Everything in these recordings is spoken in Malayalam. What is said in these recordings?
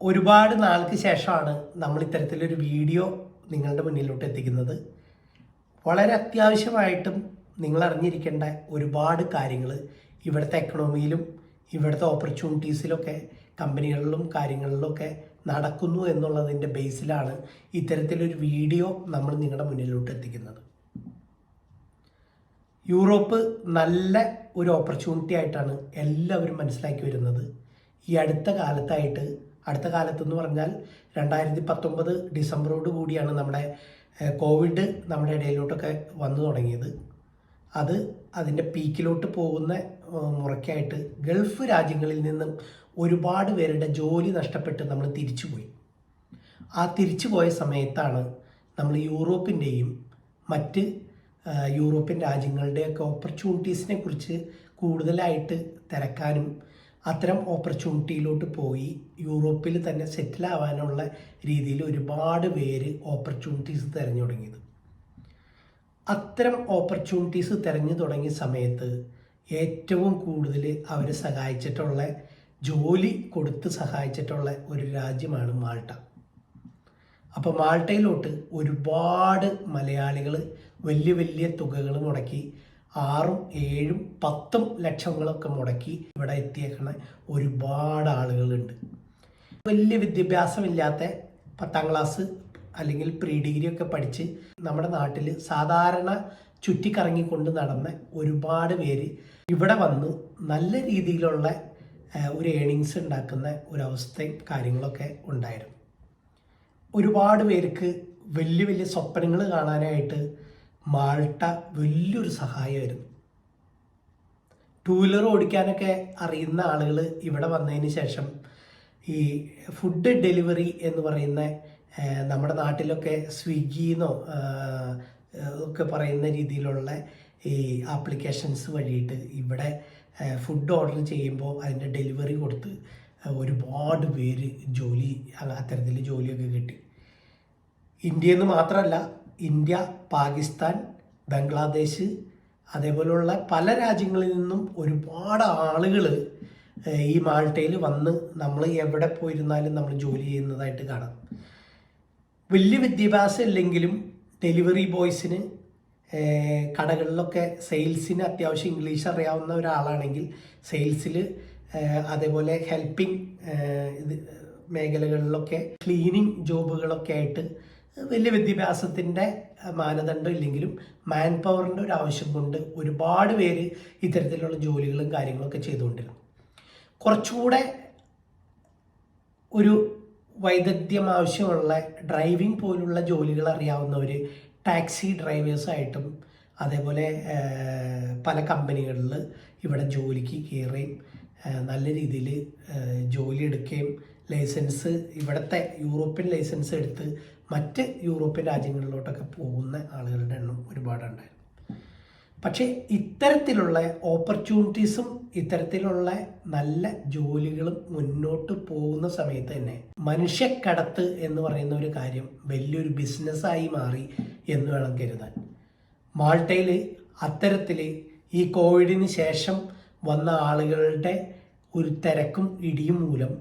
ഒരുപാട് നാൾക്ക് ശേഷമാണ് നമ്മൾ ഇത്തരത്തിലൊരു വീഡിയോ നിങ്ങളുടെ മുന്നിലോട്ട് എത്തിക്കുന്നത്. വളരെ അത്യാവശ്യമായിട്ടും നിങ്ങൾ അറിഞ്ഞിരിക്കേണ്ട ഒരുപാട് കാര്യങ്ങൾ ഇവിടുത്തെ എക്കണോമിയിലും ഇവിടുത്തെ ഓപ്പർച്യൂണിറ്റീസിലൊക്കെ കമ്പനികളിലും കാര്യങ്ങളിലൊക്കെ നടക്കുന്നു എന്നുള്ളതിന്റെ ബേസിലാണ് ഇത്തരത്തിലൊരു വീഡിയോ നമ്മൾ നിങ്ങളുടെ മുന്നിലോട്ട് എത്തിക്കുന്നത്. യൂറോപ്പ് നല്ല ഒരു ഓപ്പർച്യൂണിറ്റി ആയിട്ടാണ് എല്ലാവരും മനസ്സിലാക്കി വരുന്നത്. ഈ അടുത്ത കാലത്തായിട്ട് അടുത്ത കാലത്തെന്ന് പറഞ്ഞാൽ രണ്ടായിരത്തി പത്തൊമ്പത് ഡിസംബറോട് കൂടിയാണ് നമ്മുടെ കോവിഡ് നമ്മുടെ ഇടയിലോട്ടൊക്കെ വന്നു തുടങ്ങിയത്. അത് അതിന്റെ പീക്കിലോട്ട് പോകുന്ന മുറയ്ക്കായിട്ട് ഗൾഫ് രാജ്യങ്ങളിൽ നിന്നും ഒരുപാട് പേരുടെ ജോലി നഷ്ടപ്പെട്ട് നമ്മൾ തിരിച്ചുപോയി. ആ തിരിച്ചു പോയ സമയത്താണ് നമ്മൾ യൂറോപ്പിന്റെയും മറ്റ് യൂറോപ്യൻ രാജ്യങ്ങളുടെയൊക്കെ ഓപ്പർച്യൂണിറ്റീസിനെ കുറിച്ച് കൂടുതലായിട്ട് തിരക്കാനും അത്തരം ഓപ്പർച്യൂണിറ്റിയിലോട്ട് പോയി. യൂറോപ്പിൽ തന്നെ സെറ്റിൽ ആവാനുള്ള രീതിയിൽ ഒരുപാട് പേര് ഓപ്പർച്യൂണിറ്റീസ് തിരഞ്ഞു തുടങ്ങിയത്. അത്തരം ഓപ്പർച്യൂണിറ്റീസ് തിരഞ്ഞു തുടങ്ങിയ സമയത്ത് ഏറ്റവും കൂടുതൽ അവരെ സഹായിച്ചിട്ടുള്ള ജോലി കൊടുത്ത് സഹായിച്ചിട്ടുള്ള ഒരു രാജ്യമാണ് മാൾട്ട. അപ്പോൾ മാൾട്ടയിലോട്ട് ഒരുപാട് മലയാളികൾ വലിയ വലിയ തുകകൾ മുടക്കി ആറും ഏഴും പത്തും ലക്ഷങ്ങളൊക്കെ മുടക്കി ഇവിടെ എത്തിയേക്കണ ഒരുപാട് ആളുകളുണ്ട്. വലിയ വിദ്യാഭ്യാസമില്ലാത്ത പത്താം ക്ലാസ് അല്ലെങ്കിൽ പ്രീ ഡിഗ്രി ഒക്കെ പഠിച്ച് നമ്മുടെ നാട്ടിൽ സാധാരണ ചുറ്റിക്കറങ്ങിക്കൊണ്ട് നടന്ന ഒരുപാട് പേര് ഇവിടെ വന്ന് നല്ല രീതിയിലുള്ള ഒരു ഏണിങ്സ് ഉണ്ടാക്കുന്ന ഒരവസ്ഥയും കാര്യങ്ങളൊക്കെ ഉണ്ടായിരുന്നു. ഒരുപാട് പേർക്ക് വലിയ വലിയ സ്വപ്നങ്ങൾ കാണാനായിട്ട് മാൾട്ട വലിയൊരു സഹായമായിരുന്നു. ടൂ വീലർ ഓടിക്കാനൊക്കെ അറിയുന്ന ആളുകൾ ഇവിടെ വന്നതിന് ശേഷം ഈ ഫുഡ് ഡെലിവറി എന്ന് പറയുന്ന നമ്മുടെ നാട്ടിലൊക്കെ സ്വിഗ്ഗിന്നോ ഒക്കെ പറയുന്ന രീതിയിലുള്ള ഈ ആപ്ലിക്കേഷൻസ് വഴിയിട്ട് ഇവിടെ ഫുഡ് ഓർഡർ ചെയ്യുമ്പോൾ അതിന്റെ ഡെലിവറി കൊടുത്ത് ഒരുപാട് പേര് ജോലി അത്തരത്തിൽ ജോലിയൊക്കെ കിട്ടി. ഇന്ത്യയിൽ നിന്ന് മാത്രമല്ല ഇന്ത്യ പാകിസ്ഥാൻ ബംഗ്ലാദേശ് അതേപോലെയുള്ള പല രാജ്യങ്ങളിൽ നിന്നും ഒരുപാട് ആളുകൾ ഈ മാൾട്ടയിൽ വന്ന് നമ്മൾ എവിടെ പോയിരുന്നാലും നമ്മൾ ജോലി ചെയ്യുന്നതായിട്ട് കാണാം. വലിയ വിദ്യാഭ്യാസം ഇല്ലെങ്കിലും ഡെലിവറി ബോയ്സിന് കടകളിലൊക്കെ സെയിൽസിന് അത്യാവശ്യം ഇംഗ്ലീഷ് അറിയാവുന്ന ഒരാളാണെങ്കിൽ സെയിൽസിൽ അതേപോലെ ഹെൽപ്പിംഗ് ഇത് മേഖലകളിലൊക്കെ ക്ലീനിങ് ജോബുകളൊക്കെ ആയിട്ട് വലിയ വിദ്യാഭ്യാസത്തിന്റെ മാനദണ്ഡം ഇല്ലെങ്കിലും മാൻ പവറിന്റെ ഒരു ആവശ്യം കൊണ്ട് ഒരുപാട് പേര് ഇത്തരത്തിലുള്ള ജോലികളും കാര്യങ്ങളൊക്കെ ചെയ്തുകൊണ്ടിരുന്നു. കുറച്ചുകൂടെ ഒരു വൈദഗ്ധ്യം ആവശ്യമുള്ള ഡ്രൈവിംഗ് പോലുള്ള ജോലികൾ അറിയാവുന്നവർ ടാക്സി ഡ്രൈവേഴ്സായിട്ടും അതേപോലെ പല കമ്പനികളിൽ ഇവിടെ ജോലിക്ക് കയറുകയും നല്ല രീതിയിൽ ജോലി എടുക്കുകയും ലൈസൻസ് ഇവിടുത്തെ യൂറോപ്യൻ ലൈസൻസ് എടുത്ത് മറ്റ് യൂറോപ്യൻ രാജ്യങ്ങളിലോട്ടൊക്കെ പോകുന്ന ആളുകളുടെ എണ്ണം ഒരുപാടുണ്ടായിരുന്നു. പക്ഷേ ഇത്തരത്തിലുള്ള ഓപ്പർച്യൂണിറ്റീസും ഇത്തരത്തിലുള്ള നല്ല ജോലികളും മുന്നോട്ട് പോകുന്ന സമയത്ത് തന്നെ മനുഷ്യക്കടത്ത് എന്ന് പറയുന്ന ഒരു കാര്യം വലിയൊരു ബിസിനസ്സായി മാറി എന്ന് വേണം കരുതാൻ. മാൾട്ടയിൽ അത്തരത്തിൽ ഈ കോവിഡിന് ശേഷം വന്ന ആളുകളുടെ ഒരു തിരക്കും ഇടിയും മൂലം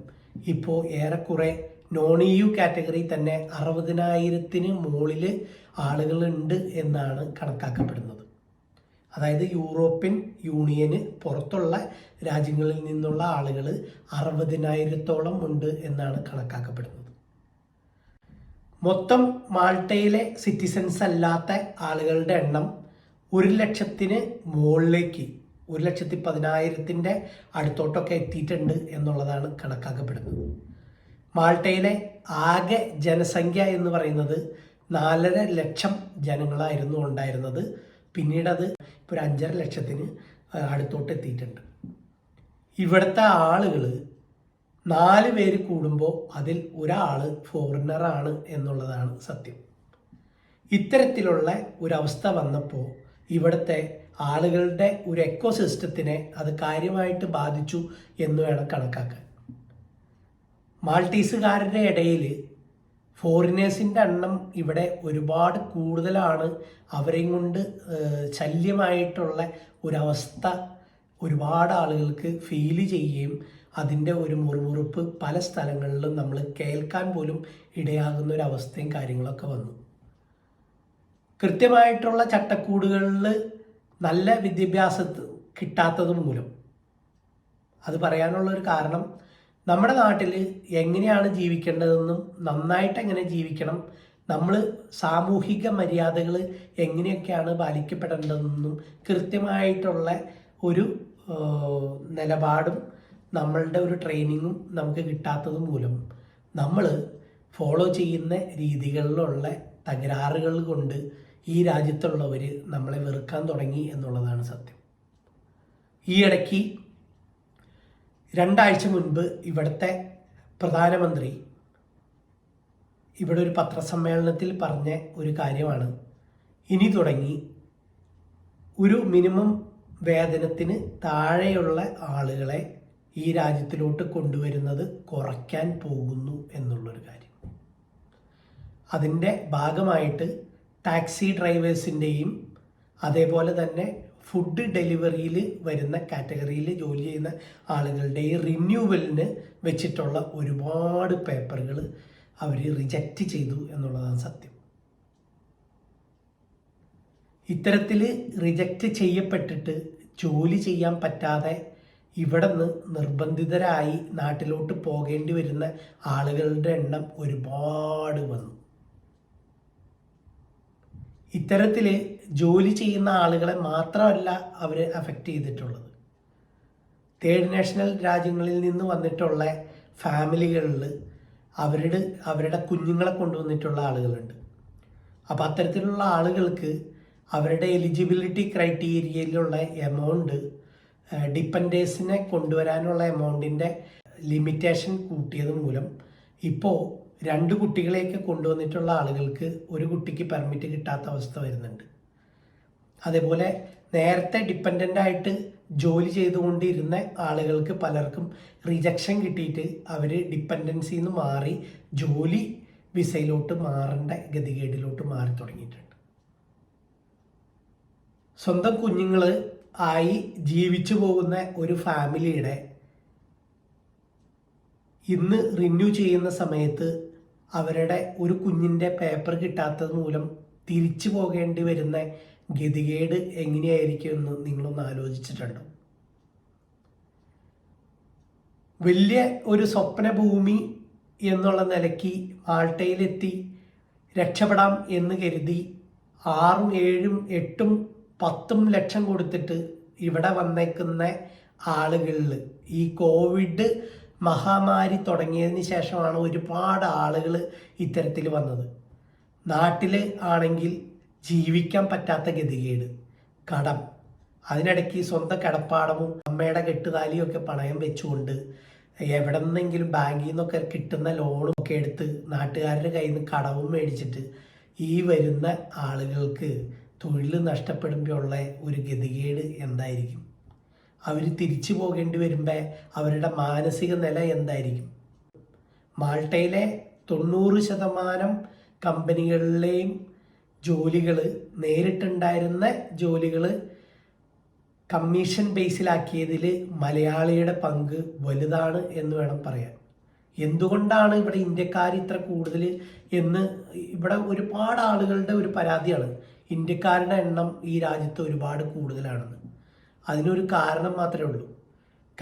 ഇപ്പോൾ ഏറെക്കുറെ നോൺ ഇ യു കാറ്റഗറി തന്നെ അറുപതിനായിരത്തിന് മുകളിൽ ആളുകളുണ്ട് എന്നാണ് കണക്കാക്കപ്പെടുന്നത്. അതായത് യൂറോപ്യൻ യൂണിയന് പുറത്തുള്ള രാജ്യങ്ങളിൽ നിന്നുള്ള ആളുകൾ അറുപതിനായിരത്തോളം ഉണ്ട് എന്നാണ് കണക്കാക്കപ്പെടുന്നത്. മൊത്തം മാൾട്ടയിലെ സിറ്റിസൻസ് അല്ലാത്ത ആളുകളുടെ എണ്ണം ഒരു ലക്ഷത്തിന് മുകളിലേക്ക് ഒരു ലക്ഷത്തി പതിനായിരത്തിന്റെ അടുത്തോട്ടൊക്കെ എത്തിയിട്ടുണ്ട് എന്നുള്ളതാണ് കണക്കാക്കപ്പെടുന്നത്. മാൾട്ടയിലെ ആകെ ജനസംഖ്യ എന്ന് പറയുന്നത് നാലര ലക്ഷം ജനങ്ങളായിരുന്നു ഉണ്ടായിരുന്നത്. പിന്നീട് അത് ഇപ്പോൾ ഒരു അഞ്ചര ലക്ഷത്തിന് അടുത്തോട്ട് എത്തിയിട്ടുണ്ട്. ഇവിടുത്തെ ആളുകൾ നാല് പേര് കൂടുമ്പോൾ അതിൽ ഒരാൾ ഫോറിനറാണ് എന്നുള്ളതാണ് സത്യം. ഇത്തരത്തിലുള്ള ഒരവസ്ഥ വന്നപ്പോൾ ഇവിടുത്തെ ആളുകളുടെ ഒരു എക്കോ സിസ്റ്റത്തിനെ അത് കാര്യമായിട്ട് ബാധിച്ചു എന്ന് വേണം കണക്കാക്കാൻ. മാൾട്ടീസുകാരുടെ ഇടയിൽ ഫോറിനേഴ്സിന്റെ എണ്ണം ഇവിടെ ഒരുപാട് കൂടുതലാണ്. അവരെയും കൊണ്ട് ശല്യമായിട്ടുള്ള ഒരവസ്ഥ ഒരുപാട് ആളുകൾക്ക് ഫീൽ ചെയ്യുകയും അതിന്റെ ഒരു മുറിമുറുപ്പ് പല സ്ഥലങ്ങളിലും നമ്മൾ കേൾക്കാൻ പോലും ഇടയാകുന്ന ഒരു അവസ്ഥയും കാര്യങ്ങളൊക്കെ വന്നു. കൃത്യമായിട്ടുള്ള ചട്ടക്കൂടുകളിൽ നല്ല വിദ്യാഭ്യാസ കിട്ടാത്തത് മൂലം. അത് പറയാനുള്ള ഒരു കാരണം നമ്മുടെ നാട്ടിൽ എങ്ങനെയാണ് ജീവിക്കേണ്ടതെന്നും നന്നായിട്ട് എങ്ങനെ ജീവിക്കണം നമ്മൾ സാമൂഹിക മര്യാദകൾ എങ്ങനെയൊക്കെയാണ് പാലിക്കപ്പെടേണ്ടതെന്നും കൃത്യമായിട്ടുള്ള ഒരു നിലപാടും നമ്മളുടെ ഒരു ട്രെയിനിങ്ങും നമുക്ക് കിട്ടാത്തത് മൂലം. നമ്മൾ ഫോളോ ചെയ്യുന്ന രീതികളിലുള്ള തകരാറുകൾ കൊണ്ട് ഈ രാജ്യത്തുള്ളവർ നമ്മളെ വെറുക്കാൻ തുടങ്ങി എന്നുള്ളതാണ് സത്യം. ഈ ഇടയ്ക്ക് രണ്ടാഴ്ച മുൻപ് ഇവിടുത്തെ പ്രധാനമന്ത്രി ഇവിടെ ഒരു പത്രസമ്മേളനത്തിൽ പറഞ്ഞ ഒരു കാര്യമാണ്. ഇനി തുടങ്ങി ഒരു മിനിമം വേതനത്തിന് താഴെയുള്ള ആളുകളെ ഈ രാജ്യത്തിലോട്ട് കൊണ്ടുവരുന്നത് കുറയ്ക്കാൻ പോകുന്നു എന്നുള്ളൊരു കാര്യം. അതിന്റെ ഭാഗമായിട്ട് ടാക്സി ഡ്രൈവേഴ്സിന്റെയും അതേപോലെ തന്നെ ഫുഡ് ഡെലിവറിയിൽ വരുന്ന കാറ്റഗറിയിൽ ജോലി ചെയ്യുന്ന ആളുകളുടെ ഈ റിന്യൂവലിന് വെച്ചിട്ടുള്ള ഒരുപാട് പേപ്പറുകൾ അവർ റിജക്റ്റ് ചെയ്തു എന്നുള്ളതാണ് സത്യം. ഇത്തരത്തിൽ റിജക്റ്റ് ചെയ്യപ്പെട്ടിട്ട് ജോലി ചെയ്യാൻ പറ്റാതെ ഇവിടെ നിന്ന് നിർബന്ധിതരായി നാട്ടിലോട്ട് പോകേണ്ടി വരുന്ന ആളുകളുടെ എണ്ണം ഒരുപാട് വന്നു. ഇത്തരത്തിൽ ജോലി ചെയ്യുന്ന ആളുകളെ മാത്രമല്ല അവർ അഫക്റ്റ് ചെയ്തിട്ടുള്ളത്. തേർഡ് നാഷണൽ രാജ്യങ്ങളിൽ നിന്ന് വന്നിട്ടുള്ള ഫാമിലികളിൽ അവരുടെ അവരുടെ കുഞ്ഞുങ്ങളെ കൊണ്ടുവന്നിട്ടുള്ള ആളുകളുണ്ട്. അപ്പോൾ അത്തരത്തിലുള്ള ആളുകൾക്ക് അവരുടെ എലിജിബിലിറ്റി ക്രൈറ്റീരിയയിലുള്ള എമൗണ്ട് ഡിപ്പെൻഡേഴ്സിനെ കൊണ്ടുവരാനുള്ള എമൗണ്ടിന്റെ ലിമിറ്റേഷൻ കൂട്ടിയത് മൂലം ഇപ്പോൾ രണ്ട് കുട്ടികളെയൊക്കെ കൊണ്ടുവന്നിട്ടുള്ള ആളുകൾക്ക് ഒരു കുട്ടിക്ക് പെർമിറ്റ് കിട്ടാത്ത അവസ്ഥ വരുന്നുണ്ട്. അതേപോലെ നേരത്തെ ഡിപ്പെൻഡന്റ് ആയിട്ട് ജോലി ചെയ്തുകൊണ്ടിരുന്ന ആളുകൾക്ക് പലർക്കും റിജക്ഷൻ കിട്ടിയിട്ട് അവർ ഡിപ്പെൻഡൻസിയിൽ നിന്ന് മാറി ജോലി വിസയിലോട്ട് മാറേണ്ട ഗതികേടിലോട്ട് മാറി തുടങ്ങിയിട്ടുണ്ട്. സ്വന്തം കുഞ്ഞുങ്ങൾ ആയി ജീവിച്ചു പോകുന്ന ഒരു ഫാമിലിയുടെ ഇന്ന് റിന്യൂ ചെയ്യുന്ന സമയത്ത് അവരുടെ ഒരു കുഞ്ഞിന്റെ പേപ്പർ കിട്ടാത്തത് മൂലം തിരിച്ചു പോകേണ്ടി വരുന്ന ഗതികേട് എങ്ങനെയായിരിക്കും എന്ന് നിങ്ങളൊന്ന് ആലോചിച്ചിട്ടുണ്ടോ? വലിയ ഒരു സ്വപ്ന ഭൂമി എന്നുള്ള നിലയ്ക്ക് മാൾട്ടയിലെത്തി രക്ഷപ്പെടാം എന്ന് കരുതി ആറും ഏഴും എട്ടും പത്തും ലക്ഷം കൊടുത്തിട്ട് ഇവിടെ വന്നേക്കുന്ന ആളുകളിൽ ഈ കോവിഡ് മഹാമാരി തുടങ്ങിയതിന് ശേഷമാണ് ഒരുപാട് ആളുകൾ ഇത്തരത്തിൽ വന്നത്. നാട്ടിൽ ആണെങ്കിൽ ജീവിക്കാൻ പറ്റാത്ത ഗതികേട്. കടം. അതിനിടയ്ക്ക് സ്വന്തം കിടപ്പാടവും അമ്മയുടെ കെട്ടുതാലിയും ഒക്കെ പണയം വെച്ചുകൊണ്ട് എവിടെ നിന്നെങ്കിലും ബാങ്കിൽ നിന്നൊക്കെ കിട്ടുന്ന ലോണും ഒക്കെ എടുത്ത് നാട്ടുകാരുടെ കയ്യിൽ നിന്ന് കടവും മേടിച്ചിട്ട് ഈ വരുന്ന ആളുകൾക്ക് തൊഴിൽ നഷ്ടപ്പെടുമ്പോഴുള്ള ഒരു ഗതികേട് എന്തായിരിക്കും? അവർ തിരിച്ചു പോകേണ്ടി വരുമ്പോൾ അവരുടെ മാനസിക നില എന്തായിരിക്കും? മാൾട്ടയിലെ തൊണ്ണൂറ് ശതമാനം കമ്പനികളിലെയും ജോലികൾ നേരിട്ടുണ്ടായിരുന്ന ജോലികൾ കമ്മീഷൻ ബേസിലാക്കിയതിൽ മലയാളിയുടെ പങ്ക് വലുതാണ് എന്ന് വേണം പറയാൻ. എന്തുകൊണ്ടാണ് ഇവിടെ ഇന്ത്യക്കാർ ഇത്ര കൂടുതൽ എന്ന് ഇവിടെ ഒരുപാട് ആളുകളുടെ ഒരു പരാതിയാണ്. ഇന്ത്യക്കാരുടെ എണ്ണം ഈ രാജ്യത്ത് ഒരുപാട് കൂടുതലാണെന്ന്. അതിനൊരു കാരണം മാത്രമേ ഉള്ളൂ.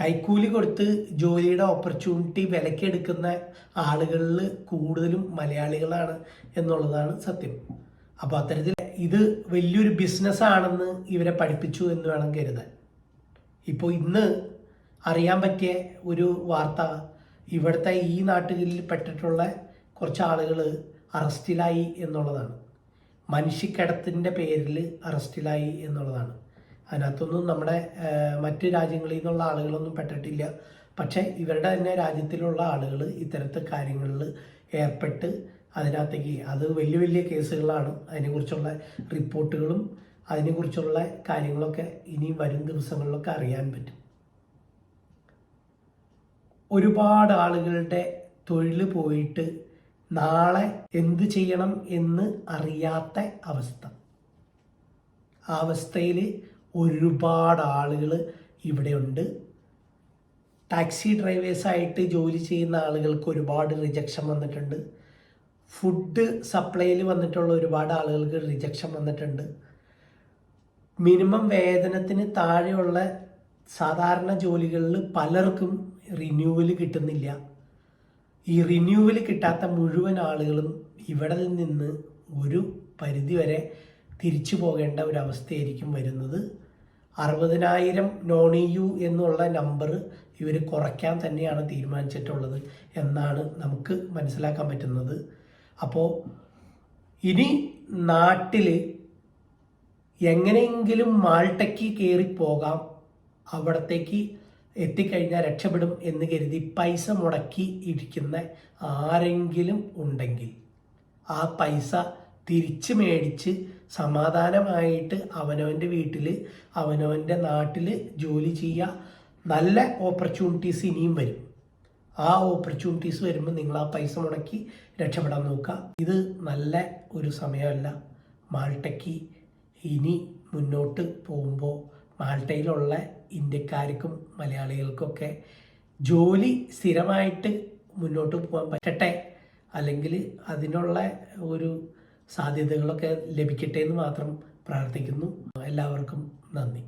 കൈക്കൂലി കൊടുത്ത് ജോലിയുടെ ഓപ്പർച്യൂണിറ്റി വിലക്കെടുക്കുന്ന ആളുകളിൽ കൂടുതലും മലയാളികളാണ് എന്നുള്ളതാണ് സത്യം. അപ്പോൾ അത്തരത്തിൽ ഇത് വലിയൊരു ബിസിനസ് ആണെന്ന് ഇവരെ പഠിപ്പിച്ചു എന്ന് വേണം കരുതാൻ. ഇപ്പോൾ ഇന്ന് അറിയാൻ പറ്റിയ ഒരു വാർത്ത ഇവിടുത്തെ ഈ നാട്ടുകളിൽ പെട്ടിട്ടുള്ള കുറച്ച് ആളുകൾ അറസ്റ്റിലായി എന്നുള്ളതാണ്. മനുഷ്യക്കടത്തിന്റെ പേരിൽ അറസ്റ്റിലായി എന്നുള്ളതാണ്. അതിനകത്തൊന്നും നമ്മുടെ മറ്റ് രാജ്യങ്ങളിൽ നിന്നുള്ള ആളുകളൊന്നും പെട്ടിട്ടില്ല. പക്ഷേ ഇവരുടെ തന്നെ രാജ്യത്തിലുള്ള ആളുകൾ ഇത്തരത്തെ കാര്യങ്ങളിൽ ഏർപ്പെട്ട് അതിനകത്തേക്ക് അത് വലിയ വലിയ കേസുകളാണ്. അതിനെക്കുറിച്ചുള്ള റിപ്പോർട്ടുകളും അതിനെക്കുറിച്ചുള്ള കാര്യങ്ങളൊക്കെ ഇനി വരും ദിവസങ്ങളിലൊക്കെ അറിയാൻ പറ്റും. ഒരുപാട് ആളുകളുടെ തൊഴിൽ പോയിട്ട് നാളെ എന്ത് ചെയ്യണം എന്ന് അറിയാത്ത അവസ്ഥ. ആ അവസ്ഥയിൽ ഒരുപാട് ആളുകൾ ഇവിടെയുണ്ട്. ടാക്സി ഡ്രൈവേഴ്സായിട്ട് ജോലി ചെയ്യുന്ന ആളുകൾക്ക് ഒരുപാട് റിജക്ഷൻ വന്നിട്ടുണ്ട്. ഫുഡ് സപ്ലൈയിൽ വന്നിട്ടുള്ള ഒരുപാട് ആളുകൾക്ക് റിജക്ഷൻ വന്നിട്ടുണ്ട്. മിനിമം വേതനത്തിന് താഴെയുള്ള സാധാരണ ജോലികളിൽ പലർക്കും റിന്യൂവൽ കിട്ടുന്നില്ല. ഈ റിന്യൂവൽ കിട്ടാത്ത മുഴുവൻ ആളുകളും ഇവിടെ നിന്ന് ഒരു പരിധിവരെ തിരിച്ചു പോകേണ്ട ഒരവസ്ഥയായിരിക്കും വരുന്നത്. അറുപതിനായിരം നോൺ യു എന്നുള്ള നമ്പർ ഇവർ കുറയ്ക്കാൻ തന്നെയാണ് തീരുമാനിച്ചിട്ടുള്ളത് എന്നാണ് നമുക്ക് മനസ്സിലാക്കാൻ പറ്റുന്നത്. അപ്പോൾ ഇനി നാട്ടിൽ എങ്ങനെയെങ്കിലും മാൾട്ടയ്ക്ക് കയറി പോകാം അവിടത്തേക്ക് എത്തിക്കഴിഞ്ഞാൽ രക്ഷപ്പെടും എന്ന് കരുതി പൈസ മുടക്കി ഇരിക്കുന്ന ആരെങ്കിലും ഉണ്ടെങ്കിൽ ആ പൈസ തിരിച്ച് മേടിച്ച് സമാധാനമായിട്ട് അവനവന്റെ വീട്ടിൽ അവനവന്റെ നാട്ടിൽ ജോലി ചെയ്യുക നല്ല ഓപ്പർച്യൂണിറ്റീസ് ഇനിയും വരും. ആ ഓപ്പർച്യൂണിറ്റീസ് വരുമ്പോൾ നിങ്ങൾ ആ പൈസ മുടക്കി രക്ഷപ്പെടാൻ നോക്കുക ഇത് നല്ല ഒരു സമയമല്ല. മാൾട്ടയ്ക്ക് ഇനി മുന്നോട്ട് പോകുമ്പോൾ മാൾട്ടയിലുള്ള ഇന്ത്യക്കാർക്കും മലയാളികൾക്കൊക്കെ ജോലി സ്ഥിരമായിട്ട് മുന്നോട്ട് പോകാൻ പറ്റട്ടെ? അല്ലെങ്കിൽ അതിനുള്ള ഒരു സാധ്യതകളൊക്കെ ലഭിക്കട്ടെ എന്ന് മാത്രം പ്രാർത്ഥിക്കുന്നു. എല്ലാവർക്കും നന്ദി.